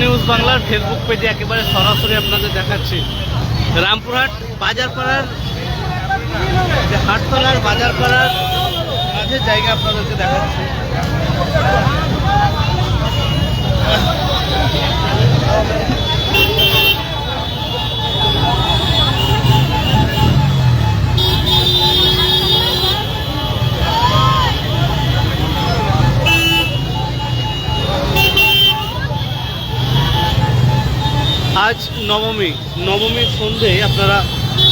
News বাংলার Facebook পেজে একেবারে সরাসরি আপনাদের দেখাচ্ছি। রামপুরহাট বাজারপাড়ার যে হাটতলার বাজারপাড়ার মাঝের জায়গা আপনাদেরকে দেখাচ্ছি। আজ নবমী, নবমীর সন্ধে আপনারা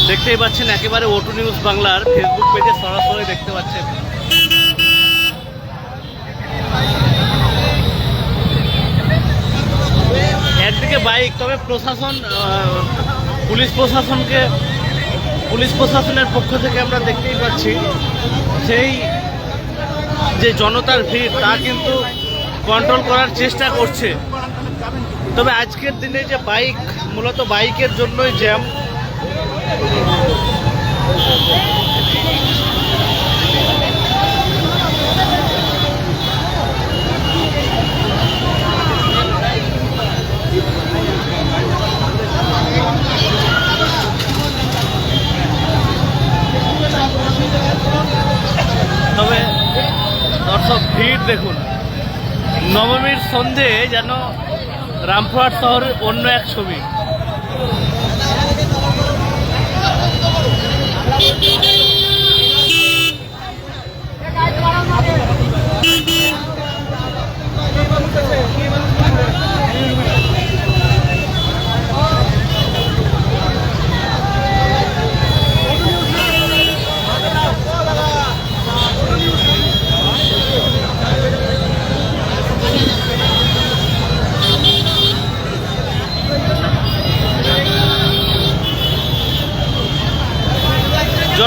দেখতেই পাচ্ছেন একেবারে ওটু নিউজ বাংলার ফেসবুক পেজে সরাসরি দেখতে পাচ্ছেন। একদিকে বাইক, তবে প্রশাসন পুলিশ প্রশাসনকে, পুলিশ প্রশাসনের পক্ষ থেকে আমরা দেখতেই পাচ্ছি সেই যে জনতার ভিড়, তা কিন্তু কন্ট্রোল করার চেষ্টা করছে। তবে আজকের দিনে যে বাইক, মূলত বাইকের জন্যই জ্যাম। তবে দর্শক, ভিড় দেখুন। নবমীর সন্ধে যেন রামপুরহাট শহরের অন্য এক ছবি।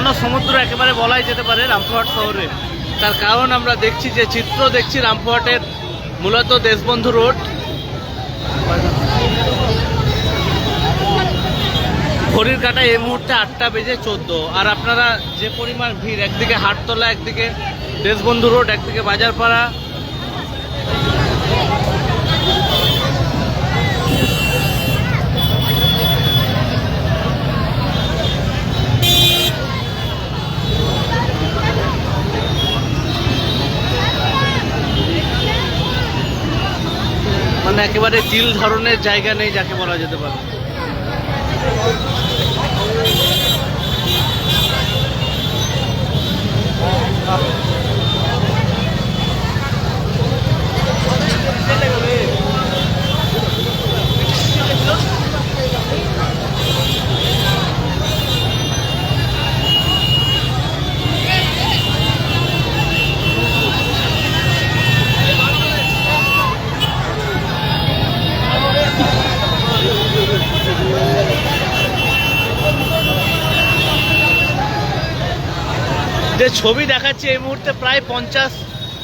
জনসমুদ্র একেবারে বলাই যেতে পারে রামপুরহাট শহরে। তার কারণ আমরা দেখছি যে, চিত্র দেখছি রামপুরহাটের মূলত দেশবন্ধু রোড। ঘড়ির কাটা এই মুহূর্তে আটটা বেজে চোদ্দ। আর আপনারা যে পরিমাণ ভিড়, একদিকে হাটতলা, একদিকে দেশবন্ধু রোড, একদিকে বাজারপাড়া একেবারে চিল ধরনের জায়গা নেই যাকে বলা যেতে পারে। যে ছবি দেখাচ্ছে এই মুহূর্তে প্রায় পঞ্চাশ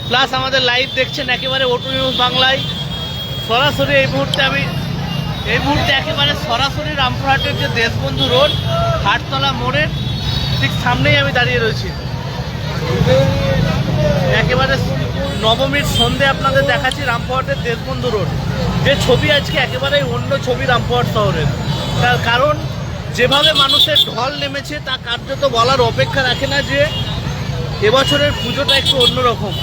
প্লাস আমাদের লাইভ দেখছেন একেবারে ওটু নিউজ বাংলায়। সরাসরি এই মুহূর্তে আমি, এই মুহূর্তে একেবারে সরাসরি রামপুরহাটের যে দেশবন্ধু রোড, হাটতলা মোড়ের ঠিক সামনেই আমি দাঁড়িয়ে রয়েছি। একেবারে নবমীর সন্ধে আপনাদের দেখাচ্ছি রামপুরহাটের দেশবন্ধু রোড। যে ছবি আজকে একেবারেই অন্য ছবি রামপুরহাট শহরের। তার কারণ, যেভাবে মানুষের ঢল নেমেছে, তা কার্যত বলার অপেক্ষা রাখে না যে এবছরের পুজোটা একটু অন্যরকম।